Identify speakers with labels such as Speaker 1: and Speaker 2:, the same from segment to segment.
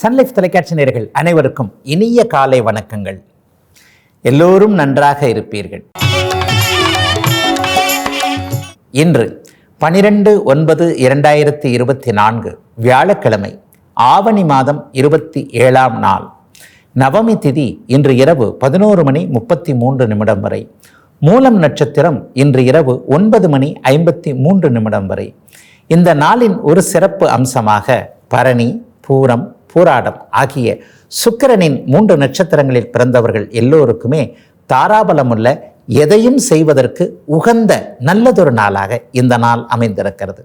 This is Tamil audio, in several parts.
Speaker 1: சன்லைஃப் தொலைக்காட்சி நேர்கள் அனைவருக்கும் இனிய காலை வணக்கங்கள். எல்லோரும் நன்றாக இருப்பீர்கள். இன்று பனிரெண்டு ஒன்பது இரண்டாயிரத்தி இருபத்தி நான்கு வியாழக்கிழமை ஆவணி மாதம் இருபத்தி ஏழாம் நாள். நவமி திதி இன்று இரவு பதினோரு மணி முப்பத்தி மூன்று நிமிடம் வரை. மூலம் நட்சத்திரம் இன்று இரவு ஒன்பது மணி ஐம்பத்தி மூன்று நிமிடம் வரை. இந்த நாளின் ஒரு சிறப்பு அம்சமாக பரணி பூரம் பூராடம் ஆகிய சுக்கிரனின் மூன்று நட்சத்திரங்களில் பிறந்தவர்கள் எல்லோருக்குமே தாராபலமுள்ள எதையும் செய்வதற்கு உகந்த நல்லதொரு நாளாக இந்த நாள் அமைந்திருக்கிறது.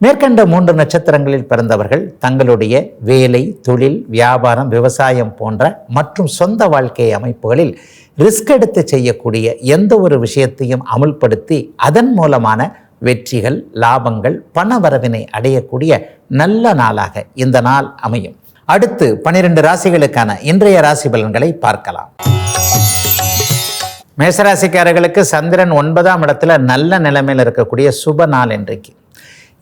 Speaker 1: மேற்கண்ட மூன்று நட்சத்திரங்களில் பிறந்தவர்கள் தங்களுடைய வேலை தொழில் வியாபாரம் விவசாயம் போன்ற மற்றும் சொந்த வாழ்க்கை அமைப்புகளில் ரிஸ்க் எடுத்து செய்யக்கூடிய எந்த ஒரு விஷயத்தையும் அமுல்படுத்தி அதன் மூலமான வெற்றிகள் லாபங்கள் பண வரவினை அடையக்கூடிய நல்ல நாளாக இந்த நாள் அமையும். அடுத்து பனிரெண்டு ராசிகளுக்கான இன்றைய ராசி பலன்களை பார்க்கலாம். மேசராசிக்காரர்களுக்கு சந்திரன் ஒன்பதாம் இடத்துல நல்ல நிலைமையில் இருக்கக்கூடிய சுப நாள் இன்றைக்கு.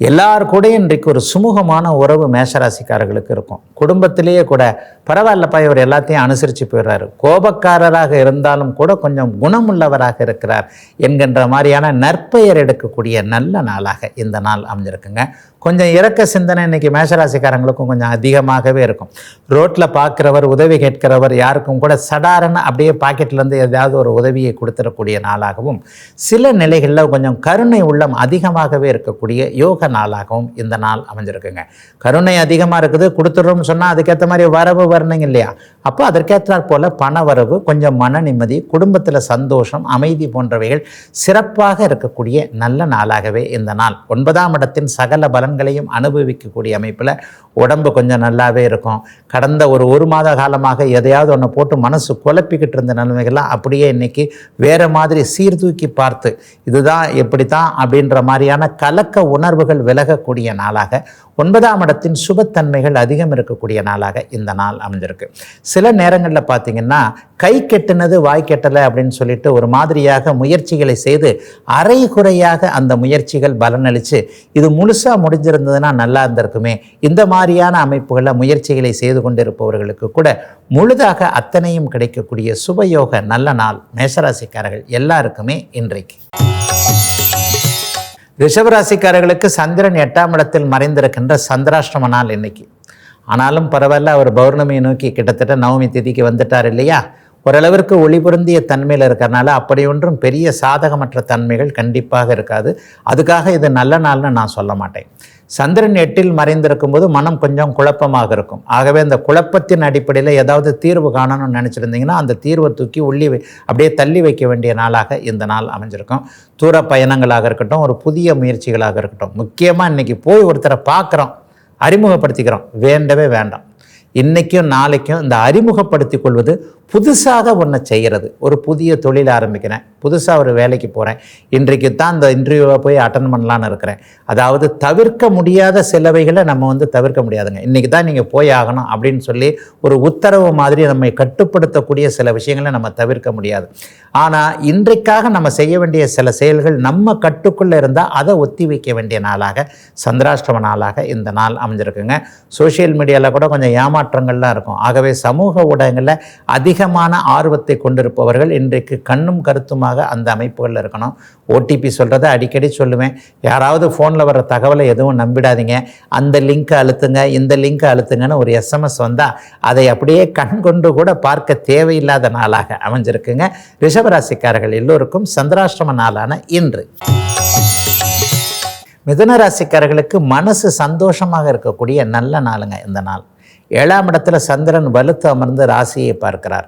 Speaker 1: எல்லார் கூட இன்றைக்கு ஒரு சுமூகமான உறவு மேஷராசிக்காரர்களுக்கு இருக்கும். குடும்பத்திலேயே கூட பரவாயில்லப்பா இவர் எல்லாத்தையும் அனுசரித்து போயிடுறாரு. கோபக்காரராக இருந்தாலும் கூட கொஞ்சம் குணமுள்ளவராக இருக்கிறார் என்கின்ற மாதிரியான நற்பெயர் எடுக்கக்கூடிய நல்ல நாளாக இந்த நாள் அமைஞ்சிருக்குங்க. கொஞ்சம் இறக்க சிந்தனை இன்னைக்கு மேஷராசிக்காரங்களுக்கும் கொஞ்சம் அதிகமாகவே இருக்கும். ரோட்டில் பார்க்குறவர் உதவி கேட்கிறவர் யாருக்கும் கூட சடாரன்னு அப்படியே பாக்கெட்லேருந்து ஏதாவது ஒரு உதவியை கொடுத்துடக்கூடிய நாளாகவும் சில நிலைகளில் கொஞ்சம் கருணை உள்ளம் அதிகமாகவே இருக்கக்கூடிய யோக நாளாகவும் இந்த நாள் அமைஞ்சிருக்குங்க. கருணை அதிகமாக இருக்குது கொடுத்துட்றோம்னு சொன்னால் அதுக்கேற்ற மாதிரி வரவு வரணுங்க இல்லையா அப்போ அதற்கேற்றாற் போல் பண வரவு கொஞ்சம் மன நிம்மதி குடும்பத்தில் சந்தோஷம் அமைதி போன்றவைகள் சிறப்பாக இருக்கக்கூடிய நல்ல நாளாகவே இந்த நாள். ஒன்பதாம் இடத்தின் சகல பலன்களையும் அனுபவிக்கக்கூடிய அமைப்பில் உடம்பு கொஞ்சம் நல்லாவே இருக்கும். கடந்த ஒரு ஒரு மாத காலமாக எதையாவது ஒன்று போட்டு மனசு குழப்பிக்கிட்டு இருந்த நிலைமைகள்லாம் அப்படியே இன்னைக்கு வேறு மாதிரி சீர்தூக்கி பார்த்து இதுதான் எப்படித்தான் அப்படின்ற மாதிரியான கலக்க உணர்வுகள் விலகக்கூடிய நாளாக ஒன்பதாம் இடத்தின் சுபத்தன்மைகள் அதிகம் இருக்கக்கூடிய நாளாக இந்த நாள் அமைஞ்சிருக்கு. சில நேரங்களில் பார்த்தீங்கன்னா கை கெட்டுனது வாய் கெட்டலை அப்படின்னு சொல்லிட்டு ஒரு மாதிரியாக முயற்சிகளை செய்து அரைகுறையாக அந்த முயற்சிகள் பலனளித்து இது முழுசாக முடிஞ்சிருந்ததுன்னா நல்லா இருந்திருக்குமே. இந்த மாதிரியான அமைப்புகளில் முயற்சிகளை செய்து கொண்டிருப்பவர்களுக்கு கூட முழுதாக அத்தனையும் கிடைக்கக்கூடிய சுபயோக நல்ல நாள் மேஷராசிக்காரர்கள் எல்லாருக்குமே இன்றைக்கு. ரிஷபராசிக்காரர்களுக்கு சந்திரன் எட்டாம் இடத்தில் மறைந்திருக்கின்ற சந்திராஷ்டம நாள் இன்னைக்கு. ஆனாலும் பரவாயில்ல அவர் பௌர்ணமியை நோக்கி கிட்டத்தட்ட நவமி திதிக்கு வந்துட்டார் இல்லையா? ஓரளவிற்கு ஒளி பொருந்திய தன்மையில் இருக்கிறனால அப்படி ஒன்றும் பெரிய சாதகமற்ற தன்மைகள் கண்டிப்பாக இருக்காது. அதுக்காக இது நல்ல நாள்னு நான் சொல்ல மாட்டேன். சந்திரன் எட்டில் மறைந்திருக்கும் போது மனம் கொஞ்சம் குழப்பமாக இருக்கும். ஆகவே அந்த குழப்பத்தின் அடிப்படையில் ஏதாவது தீர்வு காணணும்னு நினச்சிருந்தீங்கன்னா அந்த தீர்வை தூக்கி உள்ளி வை- அப்படியே தள்ளி வைக்க வேண்டிய நாளாக இந்த நாள் அமைஞ்சிருக்கும். தூர பயணங்களாக இருக்கட்டும் ஒரு புதிய முயற்சிகளாக இருக்கட்டும். முக்கியமாக இன்னைக்கு போய் ஒருத்தரை பார்க்குறோம். அறிமுகப்படுத்திக்கிறோம். வேண்டவே வேண்டாம். இன்றைக்கும் நாளைக்கும் இந்த அறிமுகப்படுத்திக் கொள்வது புதுசாக ஒன்றை செய்கிறது ஒரு புதிய தொழில் ஆரம்பிக்கிறேன். புதுசாக ஒரு வேலைக்கு போகிறேன் இன்றைக்கு தான் இந்த இன்டர்வியூவை போய் அட்டன் பண்ணலான்னு இருக்கிறேன். அதாவது தவிர்க்க முடியாத சிலவைகளை நம்ம வந்து தவிர்க்க முடியாதுங்க. இன்றைக்கி தான் நீங்கள் போய் ஆகணும் அப்படின்னு சொல்லி ஒரு உத்தரவு மாதிரி நம்மை கட்டுப்படுத்தக்கூடிய சில விஷயங்களை நம்ம தவிர்க்க முடியாது. ஆனால் இன்றைக்காக நம்ம செய்ய வேண்டிய சில செயல்கள் நம்ம கட்டுக்குள்ளே இருந்தால் அதை ஒத்தி வைக்க வேண்டிய நாளாக சந்திராஷ்டம நாளாக இந்த நாள் அமைஞ்சிருக்குங்க. சோஷியல் மீடியாவில் கூட கொஞ்சம் ஏமாற்றங்கள்லாம் இருக்கும். ஆகவே சமூக ஊடகங்களில் அதிகமான ஆர்வத்தை கொண்டிருப்பவர்கள் இன்றைக்கு கண்ணும் கருத்துமாக அந்த அமைப்புகளில் இருக்கணும். ஓடிபி சொல்கிறத அடிக்கடி சொல்லுவேன். யாராவது ஃபோனில் வர தகவலை எதுவும் நம்பிடாதீங்க. அந்த லிங்க்கை அழுத்துங்க. இந்த லிங்க்கை அழுத்துங்கன்னு ஒரு எஸ்எம்எஸ் வந்தால் அதை அப்படியே கண் கொண்டு கூட பார்க்க தேவையில்லாத நாளாக அமைஞ்சிருக்குங்க. ரிஷபராசிக்காரர்கள் எல்லோருக்கும் சந்திராஷ்டம நாளான இன்று. மிதுன ராசிக்காரர்களுக்கு மனசு சந்தோஷமாக இருக்கக்கூடிய நல்ல நாளுங்க இந்த நாள். ஏழாம் இடத்துல சந்திரன் வலுத்து அமர்ந்து ராசியை பார்க்கிறார்.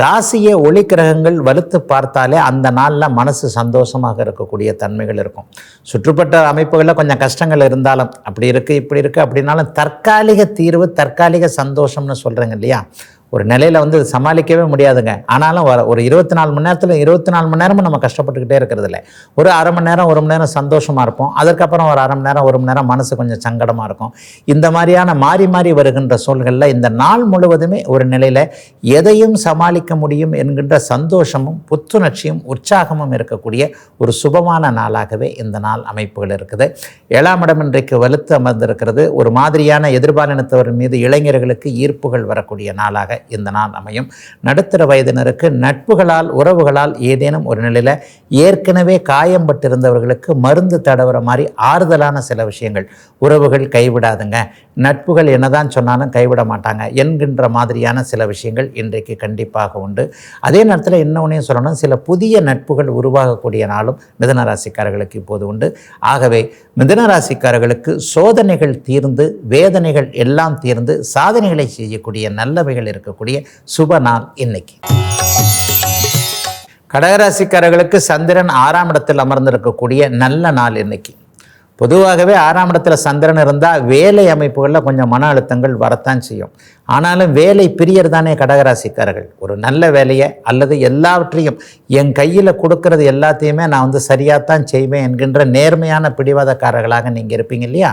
Speaker 1: ராசியை ஒளி கிரகங்கள் வலுத்து பார்த்தாலே அந்த நாளில் மனசு சந்தோஷமாக இருக்கக்கூடிய தன்மைகள் இருக்கும். சுற்றுப்பட்ட அமைப்புகளில் கொஞ்சம் கஷ்டங்கள் இருந்தாலும் அப்படி இருக்குது இப்படி இருக்குது அப்படின்னாலும் தற்காலிக தீர்வு தற்காலிக சந்தோஷம்னு சொல்கிறேங்க இல்லையா? ஒரு நிலையில் வந்து சமாளிக்கவே முடியாதுங்க. ஆனாலும் வர ஒரு இருபத்தி நாலு மணி நேரத்தில் இருபத்தி நாலு மணி நேரமும் நம்ம கஷ்டப்பட்டுக்கிட்டே இருக்கிறது இல்லை. ஒரு அரை மணி நேரம் ஒரு மணி நேரம் சந்தோஷமாக இருப்போம். அதுக்கப்புறம் ஒரு அரை மணி நேரம் ஒரு மணி நேரம் மனசு கொஞ்சம் சங்கடமாக இருக்கும். இந்த மாதிரியான மாறி மாறி வருகின்ற சூழ்களில் இந்த நாள் முழுவதுமே ஒரு நிலையில் எதையும் சமாளிக்க முடியும் என்கின்ற சந்தோஷமும் புத்துணர்ச்சியும் உற்சாகமும் இருக்கக்கூடிய ஒரு சுபமான நாளாகவே இந்த நாள் அமைப்புகள் இருக்குது. ஏழாம் இடம் இன்றைக்கு வலுத்து அமர்ந்திருக்கிறது. ஒரு மாதிரியான எதிர்பாலினத்தவர் மீது இளைஞர்களுக்கு ஈர்ப்புகள் வரக்கூடிய நாளாக இந்த நாள் அமையும். நடுத்தர வயதினருக்கு நட்புகளால் உறவுகளால் ஏதேனும் ஒரு நிலையில் ஏற்கனவே காயம்பட்டிருந்தவர்களுக்கு மருந்து தடவுற மாதிரி ஆறுதலான சில விஷயங்கள். உறவுகள் கைவிடாதுங்க. நட்புகள் என்னதான் சொன்னாலும் கைவிட மாட்டாங்க என்கின்ற மாதிரியான சில விஷயங்கள் இன்றைக்கு கண்டிப்பாக உண்டு. அதே நேரத்தில் இன்னொன்னையும் சொல்லணும். சில புதிய நட்புகள் உருவாகக்கூடிய நாளும் மிதனராசிக்காரர்களுக்கு இப்போது உண்டு. ஆகவே மிதனராசிக்காரர்களுக்கு சோதனைகள் தீர்ந்து வேதனைகள் எல்லாம் தீர்ந்து சாதனைகளை செய்யக்கூடிய நல்லவைகள் இருக்கக்கூடிய சுப நாள் இன்னைக்கு. கடகராசிக்காரர்களுக்கு சந்திரன் ஆறாம் இடத்தில் அமர்ந்திருக்கக்கூடிய நல்ல நாள் இன்னைக்கு. பொதுவாகவே ஆறாம் இடத்துல சந்திரன் இருந்தால் வேலை அமைப்புகளில் கொஞ்சம் மன அழுத்தங்கள் வரத்தான் செய்யும். ஆனாலும் வேலை பிரியர் தானே கடகராசிக்காரர்கள். ஒரு நல்ல வேலையை அல்லது எல்லாவற்றையும் என் கையில் கொடுக்கறது எல்லாத்தையுமே நான் வந்து சரியாக தான் செய்வேன் என்கின்ற நேர்மையான பிடிவாதக்காரர்களாக நீங்கள் இருப்பீங்க இல்லையா?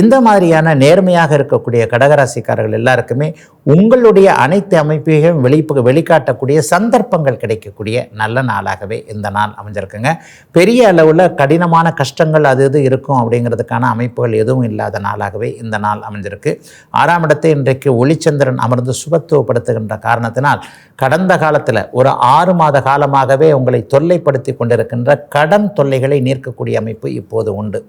Speaker 1: இந்த மாதிரியான நேர்மையாக இருக்கக்கூடிய கடகராசிக்காரர்கள் எல்லாருக்குமே உங்களுடைய அனைத்து அமைப்பையும் வெளி வெளிக்காட்டக்கூடிய சந்தர்ப்பங்கள் கிடைக்கக்கூடிய நல்ல நாளாகவே இந்த நாள் அமைஞ்சிருக்குங்க. பெரிய அளவில் கடினமான கஷ்டங்கள் அது இது இருக்கும் அப்படிங்கிறதுக்கான அமைப்புகள் எதுவும் இல்லாத நாளாகவே இந்த நாள் அமைஞ்சிருக்கு. ஆறாம் இடத்தை இன்றைக்கு ஒளிச்சந்திரன் அமர்ந்து சுபத்துவப்படுத்துகின்ற காரணத்தினால் கடந்த காலத்தில் ஒரு ஆறு மாத காலமாகவே உங்களை தொல்லைப்படுத்தி கொண்டிருக்கின்ற கடன் தொல்லைகளை நீர்க்கக்கூடிய அமைப்பு இப்போது உண்டு.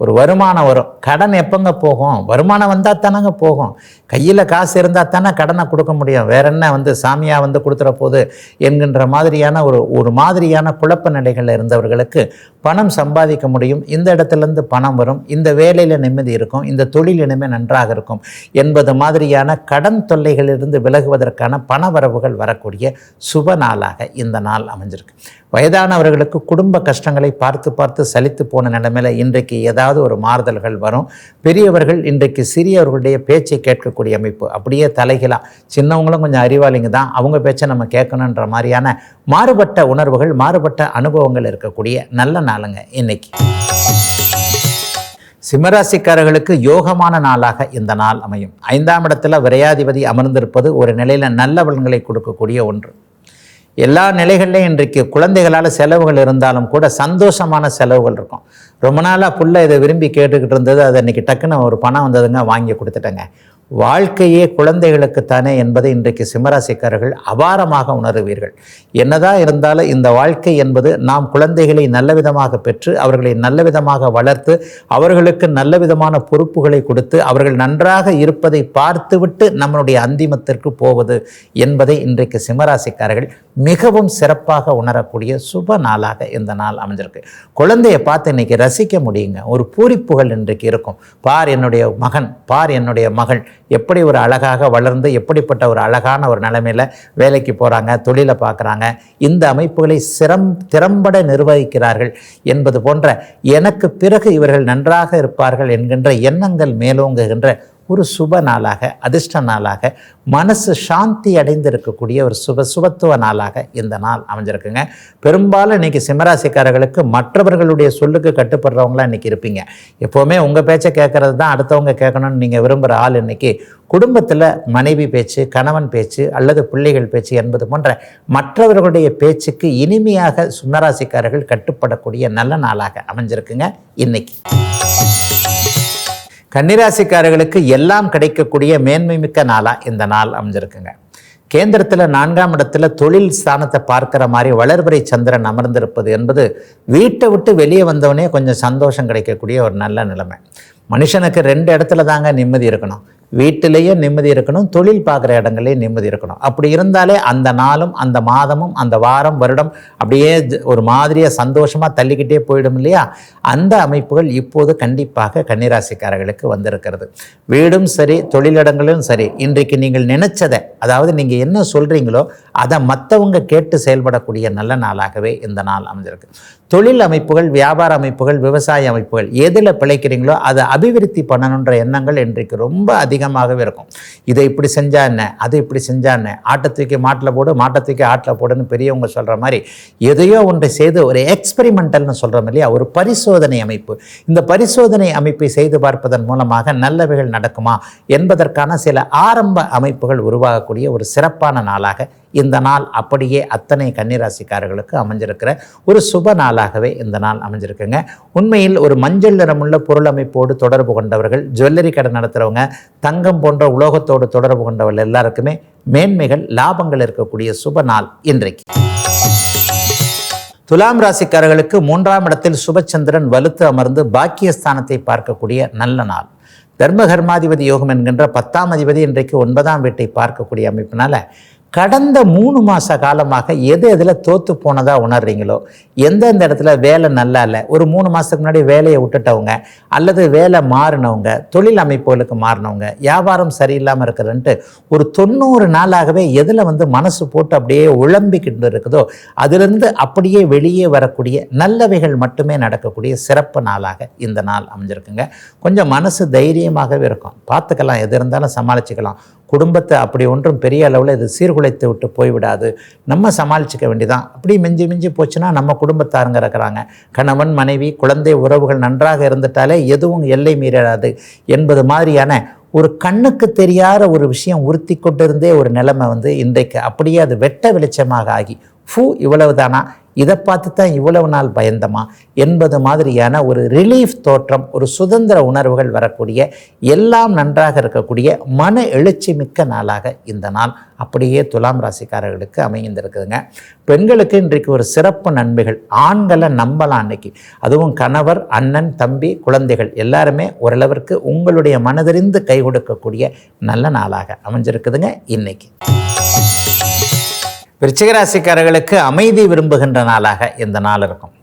Speaker 1: ஒரு வருமானம் வரும். கடன் எப்போங்க போகும்? வருமானம் வந்தால் தானங்க போகும். கையில் காசு இருந்தால் தானே கடனை கொடுக்க முடியும். வேற என்ன வந்து சாமியாக வந்து கொடுத்துற போது என்கின்ற மாதிரியான ஒரு ஒரு மாதிரியான குழப்ப நிலைகளில் இருந்தவர்களுக்கு பணம் சம்பாதிக்க முடியும். இந்த இடத்துலேருந்து பணம் வரும். இந்த வேலையில் நிம்மதி இருக்கும். இந்த தொழில் இனிமே நன்றாக இருக்கும் என்பது மாதிரியான கடன் தொல்லைகளிலிருந்து விலகுவதற்கான பண வரவுகள் வரக்கூடிய சுப நாளாக இந்த நாள் அமைஞ்சிருக்கு. வயதானவர்களுக்கு குடும்ப கஷ்டங்களை பார்த்து பார்த்து சலித்து போன நிலைமையில் இன்றைக்கு ஏதாவது ஒரு மாறுதல்கள் வரும். பெரியவர்கள் இன்றைக்கு சிறியவர்களுடைய பேச்சை கேட்கக்கூடிய அமைப்பு. அப்படியே தலைகளாக சின்னவங்களும் கொஞ்சம் அறிவாளிங்க தான். அவங்க பேச்சை நம்ம கேட்கணுன்ற மாதிரியான மாறுபட்ட உணர்வுகள் மாறுபட்ட அனுபவங்கள் இருக்கக்கூடிய நல்ல நாளுங்க இன்னைக்கு. சிம்மராசிக்காரர்களுக்கு யோகமான நாளாக இந்த நாள் அமையும். ஐந்தாம் இடத்துல விரையாதிபதி அமர்ந்திருப்பது ஒரு நிலையில் நல்ல பலன்களை கொடுக்கக்கூடிய ஒன்று. எல்லா நிலைகள்லையும் இன்றைக்கு குழந்தைகளால் செலவுகள் இருந்தாலும் கூட சந்தோஷமான செலவுகள் இருக்கும். ரொம்ப நாளாக புள்ள இதை விரும்பி கேட்டுக்கிட்டு இருந்தது அதை இன்றைக்கி டக்குன்னு ஒரு பணம் வந்ததுங்க வாங்கி கொடுத்துட்டேங்க. வாழ்க்கையே குழந்தைகளுக்குத்தானே என்பதை இன்றைக்கு சிம்மராசிக்காரர்கள் அபாரமாக உணருவீர்கள். என்னதான் இருந்தாலும் இந்த வாழ்க்கை என்பது நாம் குழந்தைகளை நல்ல விதமாக பெற்று அவர்களை நல்ல விதமாக வளர்த்து அவர்களுக்கு நல்ல விதமான பொறுப்புகளை கொடுத்து அவர்கள் நன்றாக இருப்பதை பார்த்துவிட்டு நம்மளுடைய அந்திமத்திற்கு போவது என்பதை இன்றைக்கு சிம்மராசிக்காரர்கள் மிகவும் சிறப்பாக உணரக்கூடிய சுப நாளாக இந்த நாள் அமைஞ்சிருக்கு. குழந்தையை பார்த்து இன்னைக்கு ரசிக்க முடியுங்க. ஒரு பூரிப்புகள் இன்றைக்கு இருக்கும். பார் என்னுடைய மகன் பார் என்னுடைய மகள் எப்படி ஒரு அழகாக வளர்ந்து எப்படிப்பட்ட ஒரு அழகான ஒரு நிலைமையில் வேலைக்கு போகிறாங்க தொழிலை பார்க்குறாங்க இந்த அமைப்புகளை சிரம் திறம்பட நிர்வகிக்கிறார்கள் என்பது போன்ற எனக்கு பிறகு இவர்கள் நன்றாக இருப்பார்கள் என்கின்ற எண்ணங்கள் மேலோங்குகின்ற ஒரு சுப நாளாக அதிர்ஷ்ட நாளாக மனசு சாந்தி அடைந்திருக்கக்கூடிய ஒரு சுப சுபத்துவ நாளாக இந்த நாள் அமைஞ்சிருக்குங்க. பெரும்பாலும் இன்னைக்கு சிம்மராசிக்காரர்களுக்கு மற்றவர்களுடைய சொல்லுக்கு கட்டுப்படுறவங்களாம் இன்னைக்கு இருப்பீங்க. எப்போவுமே உங்கள் பேச்சை கேட்கறது தான் அடுத்தவங்க கேட்கணும்னு நீங்கள் விரும்புகிற ஆள் இன்னைக்கு. குடும்பத்தில் மனைவி பேச்சு கணவன் பேச்சு அல்லது பிள்ளைகள் பேச்சு என்பது போன்ற மற்றவர்களுடைய பேச்சுக்கு இனிமையாக சிம்மராசிக்காரர்கள் கட்டுப்படக்கூடிய நல்ல நாளாக அமைஞ்சிருக்குங்க இன்னைக்கு. கன்னிராசிக்காரர்களுக்கு எல்லாம் கிடைக்கக்கூடிய மேன்மை மிக்க நாளாக இந்த நாள் அமைஞ்சிருக்குங்க. கேந்திரத்தில் நான்காம் இடத்துல தொழில் ஸ்தானத்தை பார்க்குற மாதிரி வளர்பிறை சந்திரன் அமர்ந்திருப்பது என்பது வீட்டை விட்டு வெளியே வந்தவனே கொஞ்சம் சந்தோஷம் கிடைக்கக்கூடிய ஒரு நல்ல நிலைமை. மனுஷனுக்கு ரெண்டு இடத்துல தாங்க நிம்மதி இருக்கணும். வீட்டிலேயே நிம்மதி இருக்கணும் தொழில் பார்க்குற இடங்கள்லேயே நிம்மதி இருக்கணும். அப்படி இருந்தாலே அந்த நாளும் அந்த மாதமும் அந்த வாரம் வருடம் அப்படியே ஒரு மாதிரியாக சந்தோஷமாக தள்ளிக்கிட்டே போயிடும் இல்லையா? அந்த அமைப்புகள் இப்போது கண்டிப்பாக கன்னிராசிக்காரர்களுக்கு வந்திருக்கிறது. வீடும் சரி தொழிலிடங்களும் சரி இன்றைக்கு நீங்கள் நினைச்சதை அதாவது நீங்கள் என்ன சொல்கிறீங்களோ அதை மற்றவங்க கேட்டு செயல்படக்கூடிய நல்ல நாளாகவே இந்த நாள் அமைஞ்சிருக்கு. தொழில் அமைப்புகள் வியாபார அமைப்புகள் விவசாய அமைப்புகள் எதில் பிழைக்கிறீங்களோ அதை அபிவிருத்தி பண்ணணுன்ற எண்ணங்கள் இன்றைக்கு ரொம்ப அதிகமாகவே இருக்கும். இதை இப்படி செஞ்சா என்ன? அதை இப்படி செஞ்சா என்ன? ஆட்டை தூக்கி மாட்டில் போடு மாட்டை தூக்கி ஆட்டில் போடுன்னு பெரியவங்க சொல்கிற மாதிரி எதையோ ஒன்றை செய்து ஒரு எக்ஸ்பெரிமெண்டல்னு சொல்கிறோம் இல்லையா? ஒரு பரிசோதனை அமைப்பு. இந்த பரிசோதனை அமைப்பை செய்து பார்ப்பதன் மூலமாக நல்லவைகள் நடக்குமா என்பதற்கான சில ஆரம்ப அமைப்புகள் உருவாகக்கூடிய ஒரு சிறப்பான நாளாக இந்த நாள் அப்படியே அத்தனை கன்னிராசிக்காரர்களுக்கு அமைஞ்சிருக்கிற ஒரு சுப நாளாகவே இந்த நாள் அமைஞ்சிருக்குங்க. உண்மையில் ஒரு மஞ்சள் நிறமுள்ள பொருள் அமைப்போடு தொடர்பு கொண்டவர்கள் ஜுவல்லரி கடை நடத்துகிறவங்க தங்கம் போன்ற உலோகத்தோடு தொடர்பு கொண்டவர்கள் எல்லாருக்குமே மேன்மைகள் லாபங்கள் இருக்கக்கூடிய சுப நாள் இன்றைக்கு. துலாம் ராசிக்காரர்களுக்கு மூன்றாம் இடத்தில் சுபச்சந்திரன் வலுத்து அமர்ந்து பாக்கியஸ்தானத்தை பார்க்கக்கூடிய நல்ல நாள். தர்மகர்மாதிபதி யோகம் என்கின்ற பத்தாம் அதிபதி இன்றைக்கு ஒன்பதாம் வீட்டை பார்க்கக்கூடிய அமைப்பினால கடந்த மூணு மாத காலமாக எது எதில் தோற்று போனதாக உணர்றீங்களோ எந்தெந்த இடத்துல வேலை நல்லா இல்லை ஒரு மூணு மாதத்துக்கு முன்னாடி வேலையை விட்டுட்டவங்க அல்லது வேலை மாறினவங்க தொழில் அமைப்புகளுக்கு மாறினவங்க வியாபாரம் சரியில்லாமல் இருக்கிறதுன்ட்டு ஒரு தொண்ணூறு நாளாகவே எதில் வந்து மனசு போட்டு அப்படியே உழம்பிக்கிட்டு இருக்குதோ அதிலிருந்து அப்படியே வெளியே வரக்கூடிய நல்லவைகள் மட்டுமே நடக்கக்கூடிய சிறப்பு நாளாக இந்த நாள் அமைஞ்சிருக்குங்க. கொஞ்சம் மனசு தைரியமாகவே இருக்கும். பார்த்துக்கலாம் எது இருந்தாலும் சமாளிச்சுக்கலாம். குடும்பத்தை அப்படி ஒன்றும் பெரிய அளவில் இது சீர்குலைத்து விட்டு போய்விடாது. நம்ம சமாளிச்சுக்க வேண்டியதான் அப்படி மிஞ்சி மிஞ்சி போச்சுன்னா நம்ம குடும்பத்தாருங்க இருக்கிறாங்க. கணவன் மனைவி குழந்தை உறவுகள் நன்றாக இருந்துட்டாலே எதுவும் எல்லை மீறாது என்பது மாதிரியான ஒரு கண்ணுக்கு தெரியாத ஒரு விஷயம் உறுத்தி கொண்டிருந்தே ஒரு நிலைமை வந்து இன்றைக்கு அப்படியே அது வெட்ட வெளிச்சமாக ஆகி ஃபூ இவ்வளவு தானா இதை பார்த்து தான் இவ்வளவு நாள் பயந்தமா என்பது மாதிரியான ஒரு ரிலீஃப் தோற்றம் ஒரு சுதந்திர உணர்வுகள் வரக்கூடிய எல்லாம் நன்றாக இருக்கக்கூடிய மன எழுச்சி மிக்க நாளாக இந்த நாள் அப்படியே துலாம் ராசிக்காரர்களுக்கு அமைந்திருக்குதுங்க. பெண்களுக்கு இன்றைக்கு ஒரு சிறப்பு நன்மைகள் ஆண்களை நம்பலாம் அன்னைக்கு. அதுவும் கணவர் அண்ணன் தம்பி குழந்தைகள் எல்லாருமே ஓரளவிற்கு உங்களுடைய மனதறிந்து கை கொடுக்கக்கூடிய நல்ல நாளாக அமைஞ்சிருக்குதுங்க இன்னைக்கு. விருச்சிகராசிக்காரர்களுக்கு அமைதி விரும்புகின்ற நாளாக இந்த நாள் இருக்கும்.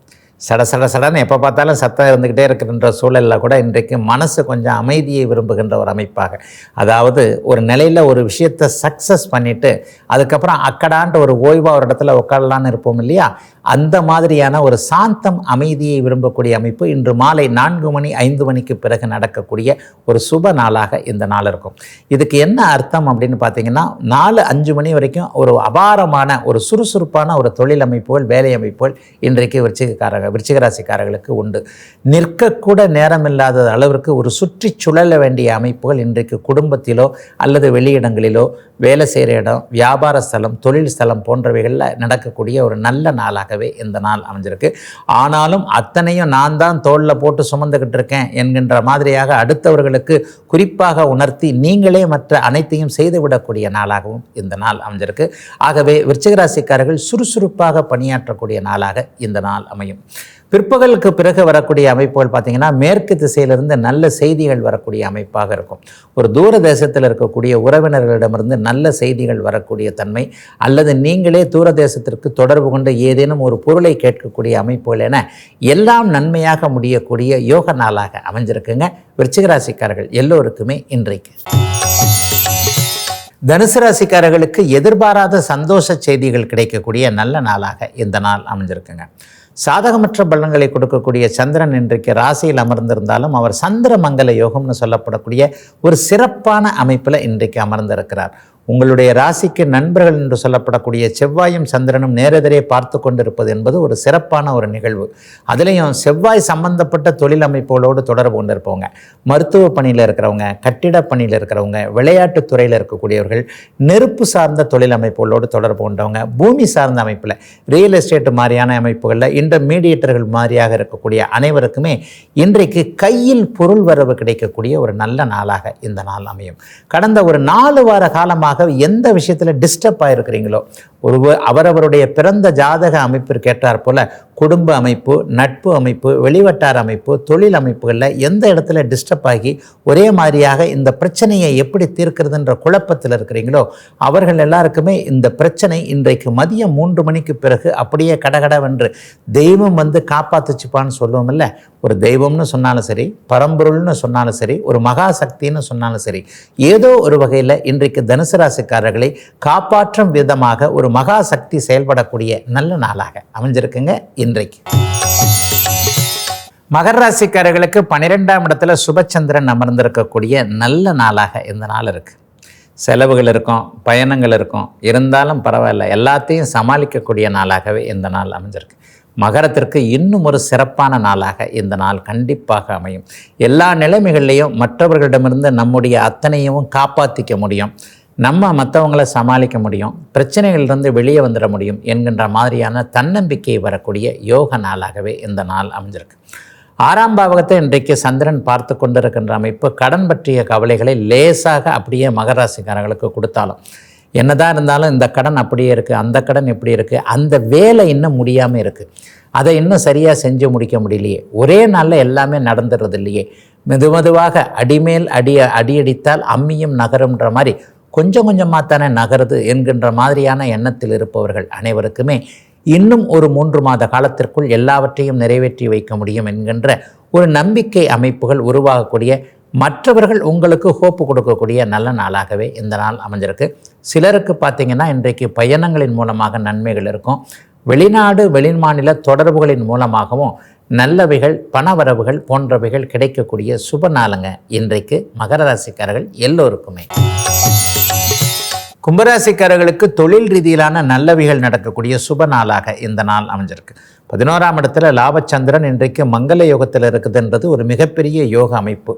Speaker 1: சட சட சடன்னு எப்போ பார்த்தாலும் சத்தம் இருந்துக்கிட்டே இருக்கின்ற சூழலில் கூட இன்றைக்கு மனசு கொஞ்சம் அமைதியை விரும்புகின்ற ஒரு அமைப்பாக. அதாவது ஒரு நிலையில் ஒரு விஷயத்தை சக்ஸஸ் பண்ணிவிட்டு அதுக்கப்புறம் அக்கடான்ட்டு ஒரு ஓய்வாக ஒரு இடத்துல உட்காரலான்னு இருப்போம் இல்லையா? அந்த மாதிரியான ஒரு சாந்தம் அமைதியை விரும்பக்கூடிய அமைப்பு இன்று மாலை நான்கு மணி ஐந்து மணிக்கு பிறகு நடக்கக்கூடிய ஒரு சுப நாளாக இந்த நாள் இருக்கும். இதுக்கு என்ன அர்த்தம் அப்படின்னு பார்த்தீங்கன்னா நாலு அஞ்சு மணி வரைக்கும் ஒரு அபாரமான ஒரு சுறுசுறுப்பான ஒரு தொழில் அமைப்புகள் வேலை அமைப்புகள் இன்றைக்கு விருச்சிகக்காரங்க விருச்சிகராசிக்காரர்களுக்கு உண்டு. நிற்கக்கூட நேரம் இல்லாத அளவிற்கு ஒரு சுற்றி சுழல வேண்டிய அமைப்புகள் இன்றைக்கு குடும்பத்திலோ அல்லது வெளியிடங்களிலோ வேலை செய்கிற இடம் வியாபார ஸ்தலம் தொழில் ஸ்தலம் போன்றவைகளில் நடக்கக்கூடிய ஒரு நல்ல நாளாகவே இந்த நாள் அமைஞ்சிருக்கு. ஆனாலும் அத்தனையும் நான் தான் தோளில் போட்டு சுமந்துக்கிட்டு இருக்கேன் என்கின்ற மாதிரியாக அடுத்தவர்களுக்கு குறிப்பாக உணர்த்தி நீங்களே மற்ற அனைத்தையும் செய்துவிடக்கூடிய நாளாகவும் இந்த நாள் அமைஞ்சிருக்கு. ஆகவே விருச்சிகராசிக்காரர்கள் சுறுசுறுப்பாக பணியாற்றக்கூடிய நாளாக இந்த நாள் அமையும். பிற்பகலுக்கு பிறகு வரக்கூடிய அமைப்புகள் பார்த்தீங்கன்னா மேற்கு திசையிலிருந்து நல்ல செய்திகள் வரக்கூடிய அமைப்பாக இருக்கும். ஒரு தூர தேசத்தில் இருக்கக்கூடிய உறவினர்களிடமிருந்து நல்ல செய்திகள் வரக்கூடிய தன்மை அல்லது நீங்களே தூர தேசத்திற்கு தொடர்பு கொண்டு ஏதேனும் ஒரு பொருளை கேட்கக்கூடிய அமைப்புகள் என எல்லாம் நன்மையாக முடியக்கூடிய யோக நாளாக அமைஞ்சிருக்குங்க. விருச்சிகராசிக்காரர்கள் எல்லோருக்குமே இன்றைக்கு. தனுசு ராசிக்காரர்களுக்கு எதிர்பாராத சந்தோஷ செய்திகள் கிடைக்கக்கூடிய நல்ல நாளாக இந்த நாள் அமைஞ்சிருக்குங்க. சாதகமற்ற பலன்களை கொடுக்கக்கூடிய சந்திரன் இன்றைக்கு ராசியில் அமர்ந்திருந்தாலும் அவர் சந்திர மங்கல யோகம்னு சொல்லப்படக்கூடிய ஒரு சிறப்பான அமைப்பில் இன்றைக்கு அமர்ந்திருக்கிறார். உங்களுடைய ராசிக்கு நண்பர்கள் என்று சொல்லப்படக்கூடிய செவ்வாயும் சந்திரனும் நேரெதிரே பார்த்து கொண்டிருப்பது என்பது ஒரு சிறப்பான ஒரு நிகழ்வு. அதுலேயும் செவ்வாய் சம்பந்தப்பட்ட தொழில் அமைப்புகளோடு தொடர்பு கொண்டிருப்பவங்க. மருத்துவ பணியில் இருக்கிறவங்க கட்டிட பணியில் இருக்கிறவங்க விளையாட்டுத் துறையில் இருக்கக்கூடியவர்கள் நெருப்பு சார்ந்த தொழில் அமைப்புகளோடு தொடர்பு கொண்டவங்க பூமி சார்ந்த அமைப்பில் ரியல் எஸ்டேட் மாதிரியான அமைப்புகளில் இன்டர்மீடியேட்டர்கள் மாதிரியாக இருக்கக்கூடிய அனைவருக்குமே இன்றைக்கு கையில் பொருள் வரவு கிடைக்கக்கூடிய ஒரு நல்ல நாளாக இந்த நாள் அமையும். கடந்த ஒரு நாலு வார காலமாக எந்த விஷயத்தில் டிஸ்டர்ப் ஆகிருக்கிறீங்களோ ஒரு அவரவருடைய பிறந்த ஜாதக அமைப்பிற்கு ஏற்றாற் போல குடும்ப அமைப்பு நட்பு அமைப்பு வெளிவட்டார அமைப்பு தொழில் அமைப்புகளில் எந்த இடத்துல டிஸ்டர்ப் ஆகி ஒரே மாதிரியாக இந்த பிரச்சனையை எப்படி தீர்க்கிறதுன்ற குழப்பத்தில் இருக்கிறீங்களோ அவர்கள் எல்லாருக்குமே இந்த பிரச்சனை இன்றைக்கு மதியம் மூன்று மணிக்கு பிறகு அப்படியே கடகடவென்று தெய்வம் வந்து காப்பாத்துச்சுப்பான்னு சொல்லுவோம்ல. ஒரு தெய்வம்னு சொன்னாலும் சரி பரம்பொருள்னு சொன்னாலும் சரி ஒரு மகாசக்தின்னு சொன்னாலும் சரி ஏதோ ஒரு வகையில் இன்றைக்கு தனுசு ராசிக்காரர்களை காப்பாற்றும் விதமாக ஒரு மகா சக்தி செயல்படக்கூடிய நல்ல நாளாக அமைஞ்சிருக்குங்க. இன்றைக்கு. மகர ராசிக்காரர்களுக்கு பன்னிரெண்டாம் இடத்துல சுபச்சந்திரன் அமர்ந்திருக்கக்கூடிய நல்ல நாளாக இந்த நாள் இருக்குது செலவுகள் இருக்கும் பயணங்கள் இருக்கும். இருந்தாலும் பரவாயில்ல எல்லாத்தையும் சமாளிக்கக்கூடிய நாளாகவே இந்த நாள் அமைஞ்சிருக்கு. மகரத்திற்கு இன்னும் ஒரு சிறப்பான நாளாக இந்த நாள் கண்டிப்பாக அமையும். எல்லா நிலைமைகள்லையும் மற்றவர்களிடமிருந்து நம்முடைய அத்தனையும் காப்பாற்றிக்க முடியும். நம்ம மற்றவங்களை சமாளிக்க முடியும் பிரச்சனைகளிலிருந்து வெளியே வந்துட முடியும் என்கின்ற மாதிரியான தன்னம்பிக்கை வரக்கூடிய யோக நாளாகவே இந்த நாள் அமைஞ்சிருக்கு. ஆறாம் பாவகத்தை இன்றைக்கு சந்திரன் பார்த்து கொண்டிருக்கின்ற அமைப்பு கடன் பற்றிய கவலைகளை லேசாக அப்படியே மகராசிக்காரர்களுக்கு கொடுத்தாலும் என்னதான் இருந்தாலும் இந்த கடன் அப்படியே இருக்குது அந்த கடன் இப்படி இருக்குது அந்த வேலை இன்னும் முடியாமல் இருக்குது அதை இன்னும் சரியாக செஞ்சு முடிக்க முடியலையே. ஒரே நாளில் எல்லாமே நடந்துடுறது இல்லையே. மெது மெதுவாக அடிமேல் அடி அடியடித்தால் அம்மியும் நகரும்ன்ற மாதிரி கொஞ்சம் கொஞ்சமாக தானே நகருது என்கின்ற மாதிரியான எண்ணத்தில் இருப்பவர்கள் அனைவருக்குமே இன்னும் ஒரு மூன்று மாத காலத்திற்குள் எல்லாவற்றையும் நிறைவேற்றி வைக்க முடியும் என்கின்ற ஒரு நம்பிக்கை அமைப்புகள் உருவாகக்கூடிய மற்றவர்கள் உங்களுக்கு ஹோப்பு கொடுக்கக்கூடிய நல்ல நாளாகவே இந்த நாள் அமைஞ்சிருக்கு. சிலருக்கு பார்த்தீங்கன்னா இன்றைக்கு பயணங்களின் மூலமாக நன்மைகள் இருக்கும். வெளிநாடு வெளிமாநில தொடர்புகளின் மூலமாகவும் நல்லவைகள் பணவரவுகள் போன்றவைகள் கிடைக்கக்கூடிய சுப நாளுங்க இன்றைக்கு மகர ராசிக்காரர்கள் எல்லோருக்குமே. கும்பராசிக்காரர்களுக்கு தொழில் ரீதியிலான நல்லவைகள் நடக்கக்கூடிய சுப நாளாக இந்த நாள் அமைஞ்சிருக்கு. பதினோராம் இடத்துல லாபச்சந்திரன் இன்றைக்கு மங்கள யோகத்தில் இருக்குதுன்றது ஒரு மிகப்பெரிய யோக அமைப்பு.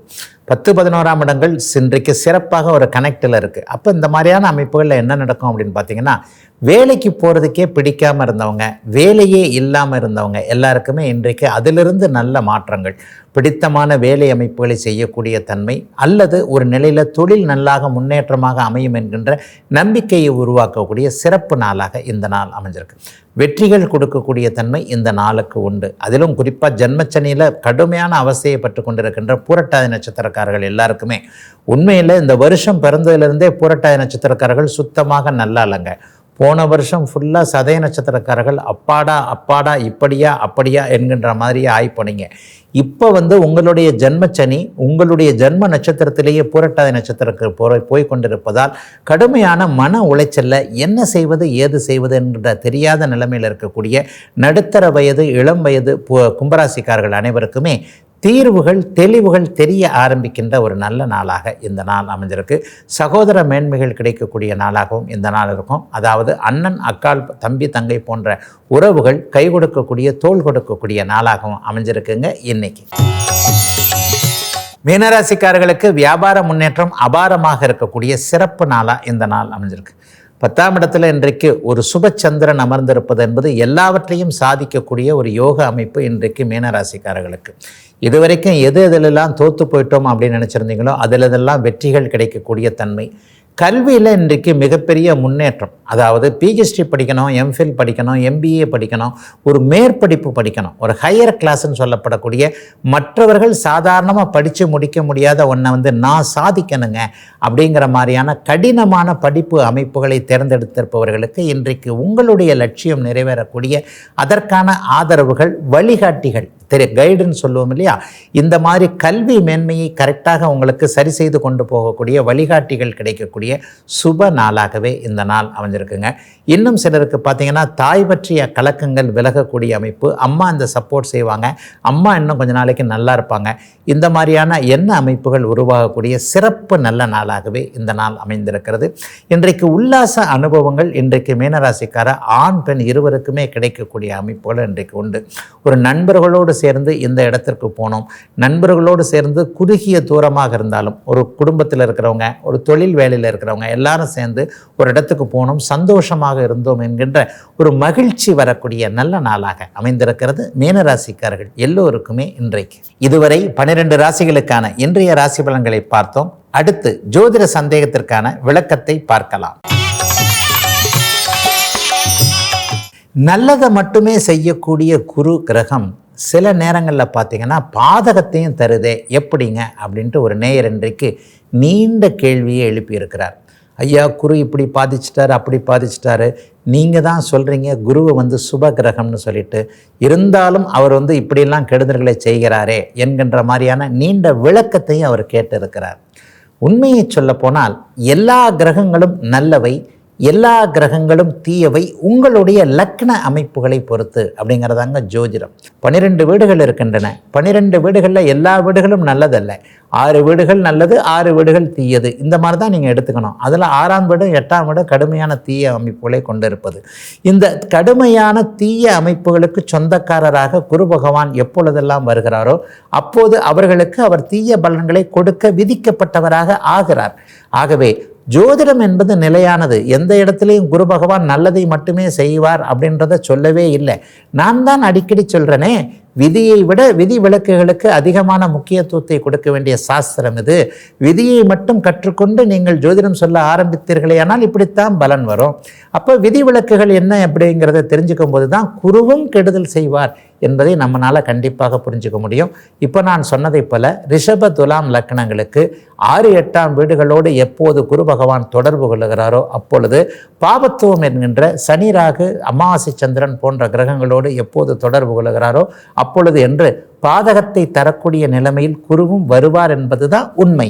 Speaker 1: பத்து பதினோராம் இடங்கள் இன்றைக்கு சிறப்பாக ஒரு கனெக்டில் இருக்குது அப்போ இந்த மாதிரியான அமைப்புகளில் என்ன நடக்கும் அப்படின்னு பார்த்தீங்கன்னா வேலைக்கு போகிறதுக்கே பிடிக்காமல் இருந்தவங்க வேலையே இல்லாமல் இருந்தவங்க எல்லாருக்குமே இன்றைக்கு அதிலிருந்து நல்ல மாற்றங்கள். பிடித்தமான வேலை அமைப்புகளை செய்யக்கூடிய தன்மை அல்லது ஒரு நிலையில் தொழில் நல்லாக முன்னேற்றமாக அமையும் என்கின்ற நம்பிக்கையை உருவாக்கக்கூடிய சிறப்பு நாளாக இந்த நாள் அமைஞ்சிருக்கு. வெற்றிகள் கொடுக்கக்கூடிய தன்மை இந்த நாளுக்கு உண்டு. அதிலும் குறிப்பாக ஜென்மச்சனியில் கடுமையான அவசையை அவஸ்தையப்பட்டு கொண்டிருக்கின்ற பூரட்டாதி நட்சத்திரக்காரர்கள் எல்லாருக்குமே. உண்மையில் இந்த வருஷம் பிறந்ததுலேருந்தே பூரட்டாதி நட்சத்திரக்காரர்கள் சுத்தமாக நல்லா இல்லைங்க போன வருஷம் ஃபுல்லாக சதய நட்சத்திரக்காரர்கள் அப்பாடா அப்பாடா இப்படியா அப்படியா என்கின்ற மாதிரியே ஆய் இப்போ வந்து உங்களுடைய ஜென்மச்சனி உங்களுடைய ஜென்ம நட்சத்திரத்திலேயே பூரட்டாதி நட்சத்திரக்கு போய் போய் கொண்டிருப்பதால் கடுமையான மன உளைச்சலில் என்ன செய்வது ஏது செய்வது என்ற தெரியாத நிலைமையில் இருக்கக்கூடிய நடுத்தர வயது இளம் வயது பு- கும்பராசிக்காரர்கள் அனைவருக்குமே தீர்வுகள் தெளிவுகள் தெரிய ஆரம்பிக்கின்ற ஒரு நல்ல நாளாக இந்த நாள் அமைஞ்சிருக்கு. சகோதர மேன்மைகள் கிடைக்கக்கூடிய நாளாகவும் இந்த நாள் இருக்கும். அதாவது அண்ணன் அக்கால் தம்பி தங்கை போன்ற உறவுகள் கை கொடுக்கக்கூடிய தோள் கொடுக்கக்கூடிய நாளாகவும் அமைஞ்சிருக்குங்க இன்னைக்கு. மீனராசிக்காரர்களுக்கு வியாபார முன்னேற்றம் அபாரமாக இருக்கக்கூடிய சிறப்பு நாளாக இந்த நாள் அமைஞ்சிருக்கு. பத்தாம் இடத்துல இன்றைக்கு ஒரு சுபச்சந்திரன் அமர்ந்திருப்பது என்பது எல்லாவற்றையும் சாதிக்கக்கூடிய ஒரு யோக அமைப்பு இன்றைக்கு மீனராசிக்காரர்களுக்கு. இதுவரைக்கும் எது எதிலெல்லாம் தோற்று போயிட்டோம் அப்படின்னு நினச்சிருந்தீங்களோ அதில் இதெல்லாம் வெற்றிகள் கிடைக்கக்கூடிய தன்மை. கல்வியில் இன்றைக்கு மிகப்பெரிய முன்னேற்றம். அதாவது பிஹெச்டி படிக்கணும் எம்ஃபில் படிக்கணும் எம்பிஏ படிக்கணும் ஒரு மேற்படிப்பு படிக்கணும். ஒரு ஹையர் கிளாஸ்ன்னு சொல்லப்படக்கூடிய மற்றவர்கள் சாதாரணமாக படித்து முடிக்க முடியாத ஒன்றை வந்து நான் சாதிக்கணுங்க அப்படிங்கிற மாதிரியான கடினமான படிப்பு அமைப்புகளை தேர்ந்தெடுத்திருப்பவர்களுக்கு இன்றைக்கு உங்களுடைய லட்சியம் நிறைவேறக்கூடிய அதற்கான ஆதரவுகள் வழிகாட்டிகள் தெரிய கைடுன்னு சொல்லுவோம் இல்லையா? இந்த மாதிரி கல்வி மேன்மையை கரெக்டாக உங்களுக்கு சரி செய்து கொண்டு போகக்கூடிய வழிகாட்டிகள் கிடைக்கக்கூடிய சுப நாளாகவே இந்த நாள் அமைஞ்சிருக்குங்க. இன்னும் சிலருக்கு பார்த்தீங்கன்னா தாய் பற்றிய கலக்கங்கள் விலகக்கூடிய அமைப்பு. அம்மா இந்த சப்போர்ட் செய்வாங்க. அம்மா இன்னும் கொஞ்ச நாளைக்கு நல்லா இருப்பாங்க. இந்த மாதிரியான என்ன அமைப்புகள் உருவாகக்கூடிய சிறப்பு நல்ல நாளாகவே இந்த நாள் அமைந்திருக்கிறது. இன்றைக்கு உல்லாச அனுபவங்கள் இன்றைக்கு மீனராசிக்கார ஆண் பெண் இருவருக்குமே கிடைக்கக்கூடிய அமைப்புகள் இன்றைக்கு உண்டு. ஒரு நண்பர்களோடு சேர்ந்து இந்த இடத்திற்கு போனோம். நண்பர்களோடு சேர்ந்து குறுகிய தூரமாக இருந்தாலும் ஒரு குடும்பத்தில் இருக்கிறவங்க ஒரு தொழில் வேலையில் இருக்கிறவங்க எல்லாரும் சேர்ந்து ஒரு இடத்துக்கு போனோம் சந்தோஷமாக இருந்தோம் என்கின்ற ஒரு மகிழ்ச்சி வரக்கூடிய நல்ல நாளாக அமைந்திருக்கிறது. மீனராசிக்காரர்கள் எல்லோருக்குமே இன்றைக்கு. இதுவரை பனிரெண்டு ராசிகளுக்கான இன்றைய ராசி பலன்களை பார்த்தோம். அடுத்து ஜோதிட சந்தேகத்திற்கான விளக்கத்தை பார்க்கலாம். நல்லதை மட்டுமே செய்யக்கூடிய குரு கிரகம் சில நேரங்களில் பார்த்தீங்கன்னா பாதகத்தையும் தருதே எப்படிங்க? அப்படின்ட்டு ஒரு நேயர் இன்றைக்கு நீண்ட கேள்வியை எழுப்பியிருக்கிறார். ஐயா குரு இப்படி பாதிச்சிட்டாரு அப்படி பாதிச்சிட்டாரு. நீங்கள் தான் சொல்கிறீங்க குருவை வந்து சுப கிரகம்னு சொல்லிட்டு. இருந்தாலும் அவர் வந்து இப்படியெல்லாம் கெடுதல்களை செய்கிறாரே என்கின்ற மாதிரியான நீண்ட விளக்கத்தையும் அவர் கேட்டிருக்கிறார். உண்மையை சொல்லப்போனால் எல்லா கிரகங்களும் நல்லவை எல்லா கிரகங்களும் தீயவை உங்களுடைய லக்ன அமைப்புகளை பொறுத்து அப்படிங்கிறதாங்க ஜோதிடம். பன்னிரெண்டு வீடுகள் இருக்கின்றன. பன்னிரெண்டு வீடுகளில் எல்லா வீடுகளும் நல்லதல்ல. ஆறு வீடுகள் நல்லது ஆறு வீடுகள் தீயது. இந்த மாதிரி தான் நீங்கள் எடுத்துக்கணும். அதில் ஆறாம் வீடு எட்டாம் வீடு கடுமையான தீய அமைப்புகளை கொண்டிருப்பது. இந்த கடுமையான தீய அமைப்புகளுக்கு சொந்தக்காரராக குரு பகவான் எப்பொழுதெல்லாம் வருகிறாரோ அப்போது அவர்களுக்கு அவர் தீய பலன்களை கொடுக்க விதிக்கப்பட்டவராக ஆகிறார். ஆகவே ஜோதிடம் என்பது நிலையானது. எந்த இடத்துலையும் குரு பகவான் நல்லதை மட்டுமே செய்வார் அப்படின்றத சொல்லவே இல்லை. நான் தான் அடிக்கடி சொல்கிறேனே விதியை விட விதி விளக்குகளுக்கு அதிகமான முக்கியத்துவத்தை கொடுக்க வேண்டிய சாஸ்திரம் இது. விதியை மட்டும் கற்றுக்கொண்டு நீங்கள் ஜோதிடம் சொல்ல ஆரம்பித்தீர்களே ஆனால் இப்படித்தான் பலன் வரும். அப்போ விதி விளக்குகள் என்ன அப்படிங்கிறத தெரிஞ்சுக்கும் போது தான் குருவும் கெடுதல் செய்வார். என்பதை நம்மளால் கண்டிப்பாக புரிஞ்சுக்க முடியும். இப்போ நான் சொன்னதைப் போல ரிஷப துலாம் லக்னங்களுக்கு ஆறு எட்டாம் வீடுகளோடு எப்போது குரு பகவான் தொடர்பு கொள்ளுகிறாரோ அப்பொழுது பாபத்துவம் என்கின்ற சனி ராகு அமாவாசை சந்திரன் போன்ற கிரகங்களோடு எப்போது தொடர்பு கொள்ளுகிறாரோ அப்பொழுது என்று பாதகத்தை தரக்கூடிய நிலைமையில் குருவும் வருவார் என்பதுதான் உண்மை.